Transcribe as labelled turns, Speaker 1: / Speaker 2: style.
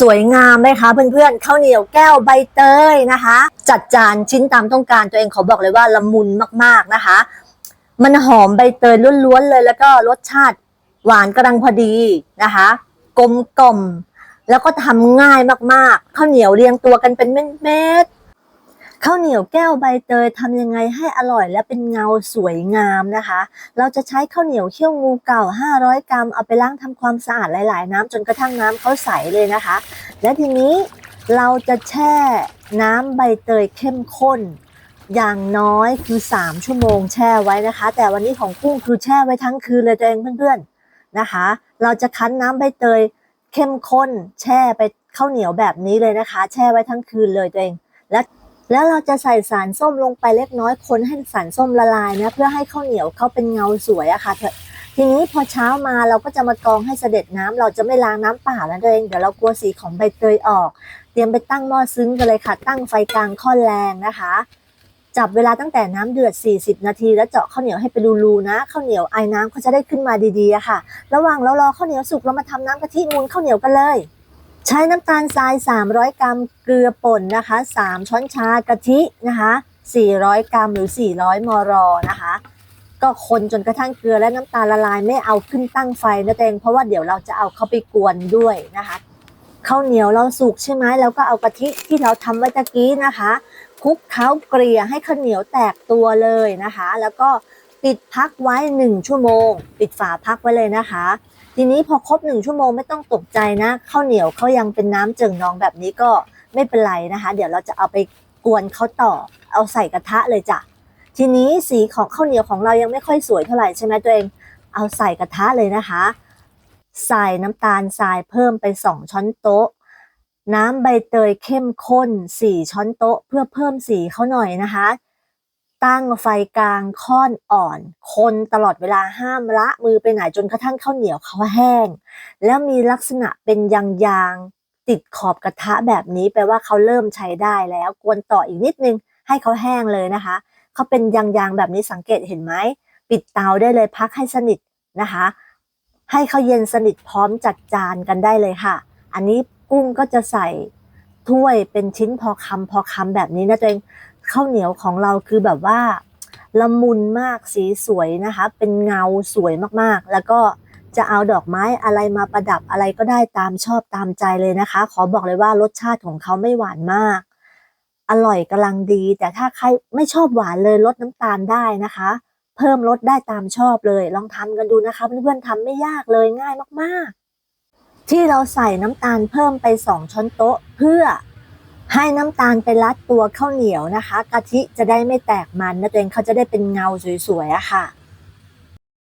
Speaker 1: สวยงามไหมคะเพื่อนๆข้าวเหนียวแก้วใบเตยนะคะ จัดจานชิ้นตามต้องการตัวเองขอบอกเลยว่าละมุนมากๆนะคะ มันหอมใบเตยล้วนๆเลย แล้วก็รสชาติหวานกำลังพอดีนะคะ กลมกล่อมแล้วก็ทำง่ายมากๆข้าวเหนียวเรียงตัวกันเป็นเม็ดๆ ข้าวเหนียวแก้วใบเตยทำยังไงให้อร่อยและเป็นเงาสวยงามนะคะ เราจะใช้ข้าวเหนียวเขี้ยวงูเก่า 500 กรัมเอาไปล้างทำความสะอาดหลาย ๆ น้ำจนกระทั่งน้ำเขาใสเลยนะคะ และทีนี้เราจะแช่น้ำใบเตยเข้มข้นอย่างน้อยคือ 3 ชั่วโมงแช่ไว้นะคะ แต่วันนี้ของกุ้งคือแช่ไว้ทั้งคืนเลยตัวเองเพื่อนๆนะคะ เราจะคั้นน้ำใบเตยเข้มข้น แช่ไปข้าวเหนียวแบบนี้เลยนะคะ แช่ไว้ทั้งคืนเลยตัวเองและ แล้วเราจะใส่สารส้มลงไปเล็กน้อยคนให้สารส้มละลายนะเพื่อให้ข้าวเหนียวเขาเป็นเงาสวยอะค่ะเถอะทีนี้พอเช้ามาเราก็จะมากรองให้เสด็จน้ำเราจะไม่ล้างน้ำเปล่าแล้วตัวเองเดี๋ยวเรากลัวสีของใบเตยออก เตรียมไปตั้งหม้อซึ้งกันเลยค่ะ ตั้งไฟกลางค่อแรงนะคะ จับเวลาตั้งแต่น้ำเดือด 40 นาที แล้วเจาะข้าวเหนียวให้เป็นรูๆนะข้าวเหนียวไอ้น้ำเขาจะได้ขึ้นมาดีๆค่ะ ระหว่างเรารอข้าวเหนียวสุกเรามาทำน้ำกะทิมูนข้าวเหนียวกันเลย ใช้น้ำตาลทราย 300 กรัม เกลือป่นนะคะ 3 ช้อนชากะทินะคะ 400 กรัมหรือ 400 มรนะคะ ก็คนจนกระทั่งเกลือและน้ำตาลละลายไม่เอาขึ้นตั้งไฟนะเตงเพราะว่าเดี๋ยวเราจะเอาเข้าไปกวนด้วยนะคะข้าวเหนียวเราสุกใช่ไหมแล้วก็เอากะทิที่เราทำไว้ตะกี้นะคะคลุกเคล้าเกลี่ยให้ข้าวเหนียวแตกตัวเลยนะคะ แล้วก็ ปิดพักไว้ 1 ชั่วโมง ปิดฝาพักไว้เลยนะคะ ทีนี้พอครบหนึ่งชั่วโมงไม่ต้องตกใจนะข้าวเหนียวเขายังเป็นน้ำเจิ่งนองแบบนี้ก็ไม่เป็นไรนะคะ เดี๋ยวเราจะเอาไปกวนเขาต่อ เอาใส่กระทะเลยจ้ะทีนี้สีของข้าวเหนียวของเรายังไม่ค่อยสวยเท่าไหร่ใช่ไหมตัวเอง เอาใส่กระทะเลยนะคะ ใส่น้ำตาลทรายเพิ่มไป 2 ช้อนโต๊ะ น้ำใบเตยเข้มข้น 4 ช้อนโต๊ะ เพื่อเพิ่มสีเขาหน่อยนะคะ ตั้งไฟกลางค่อนอ่อน คนตลอดเวลาห้ามละมือไปไหนจนกระทั่งข้าวเหนียวเขาแห้ง แล้วมีลักษณะเป็นยางๆ ติดขอบกระทะแบบนี้แปลว่าเขาเริ่มใช้ได้แล้วกวนต่ออีกนิดนึงให้เขาแห้งเลยนะคะเขาเป็นยางๆแบบนี้สังเกตเห็นไหมปิดเตาได้เลยพักให้สนิทนะคะ ให้เขาเย็นสนิทพร้อมจัดจานกันได้เลยค่ะ อันนี้กุ้งก็จะใส่ถ้วยเป็นชิ้นพอคำพอคำแบบนี้นะตัวเอง ข้าวเหนียวของเราคือแบบว่าละมุนมากสีสวยนะคะ เป็นเงาสวยมากๆ แล้วก็จะเอาดอกไม้อะไรมาประดับอะไรก็ได้ตามชอบตามใจเลยนะคะ ขอบอกเลยว่ารสชาติของเขาไม่หวานมาก อร่อยกำลังดี แต่ถ้าใครไม่ชอบหวานเลยลดน้ำตาลได้นะคะ เพิ่มลดได้ตามชอบเลย ลองทำกันดูนะคะเพื่อนๆทำไม่ยากเลยง่ายมากๆ ที่เราใส่น้ำตาลเพิ่มไป 2 ช้อนโต๊ะ เพื่อ ให้น้ำตาลไปรัดตัวข้าวเหนียวนะคะ กะทิจะได้ไม่แตกมันนะตัวเองเขาจะได้เป็นเงาสวยๆอะค่ะ